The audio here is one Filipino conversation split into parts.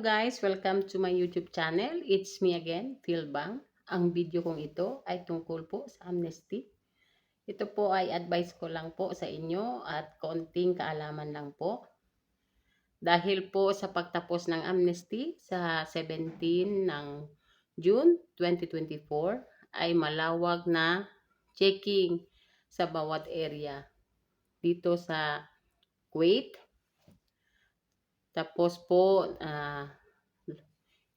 guys, welcome to my YouTube channel. It's me again, Phil Bang. Ang video kong ito ay tungkol po sa amnesty. Ito po ay advice ko lang po sa inyo at konting kaalaman lang po. Dahil po sa pagtapos ng amnesty sa 17 ng June 2024 ay malawag na checking sa bawat area dito sa Kuwait, tapos po, ah,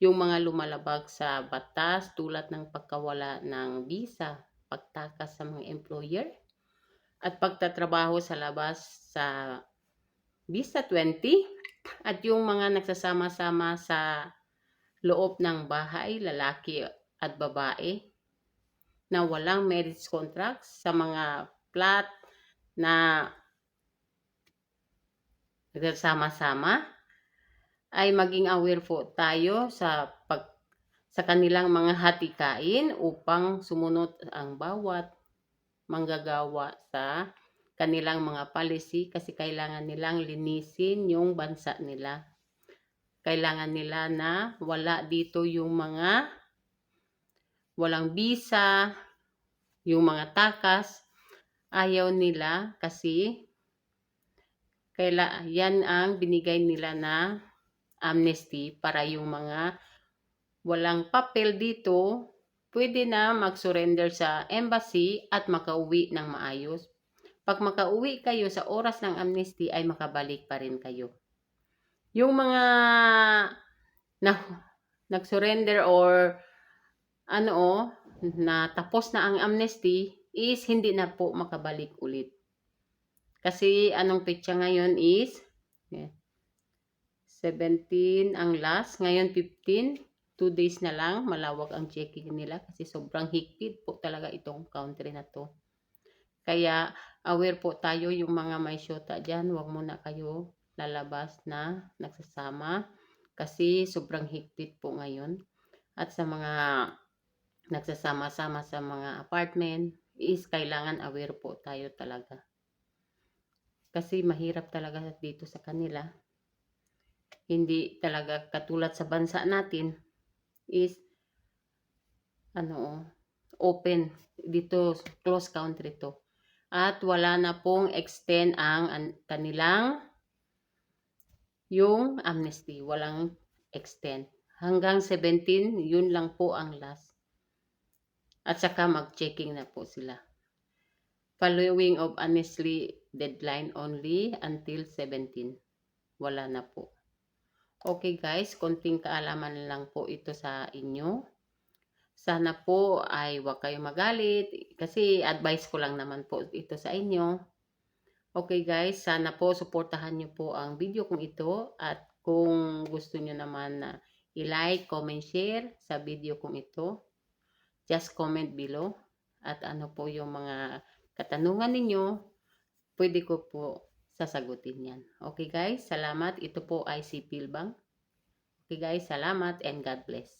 yung mga lumalabag sa batas tulad ng pagkawala ng visa, pagtakas sa mga employer, at pagtatrabaho sa labas sa visa 20, at yung mga nagsasama-sama sa loob ng bahay, lalaki at babae, na walang marriage contracts sa mga flat na nagsasama-sama ay maging aware po tayo sa pag sa kanilang mga hatikain upang sumunod ang bawat manggagawa sa kanilang mga policy kasi kailangan nilang linisin yung bansa nila. Kailangan nila na wala dito yung mga walang visa, yung mga takas. Ayaw nila kasi kaila, yan ang binigay nila na amnesty para yung mga walang papel dito, pwede na mag-surrender sa embassy at makauwi ng maayos. Pag makauwi kayo sa oras ng amnesty ay makabalik pa rin kayo. Yung mga na nag-surrender or ano oh, na tapos na ang amnesty is hindi na po makabalik ulit. Kasi anong petsa ngayon is yeah, 17 ang last. Ngayon 15. 2 days na lang. Malawak ang checking nila kasi sobrang higpit po talaga itong country na to. Kaya aware po tayo yung mga may syota dyan. Huwag muna kayo lalabas na nagsasama kasi sobrang higpit po ngayon. At sa mga nagsasama-sama sa mga apartment is kailangan aware po tayo talaga. Kasi mahirap talaga dito sa kanila hindi talaga katulad sa bansa natin is ano open dito close country to. At wala na pong extend ang an, kanilang yung amnesty. Walang extend. Hanggang 17 yun lang po ang last. At saka mag-checking na po sila. Following of honestly deadline only until 17 wala na po Okay guys, konting kaalaman lang po ito sa inyo. Sana po ay huwag kayo magalit kasi advice ko lang naman po ito sa inyo. Okay guys, sana po suportahan nyo po ang video kong ito at kung gusto nyo naman na i-like, comment, share sa video kong ito, just comment below at ano po yung mga katanungan ninyo, pwede ko po sasagutin yan. Okay guys, salamat. Ito po ay si Pilbang. Okay guys, salamat and God bless.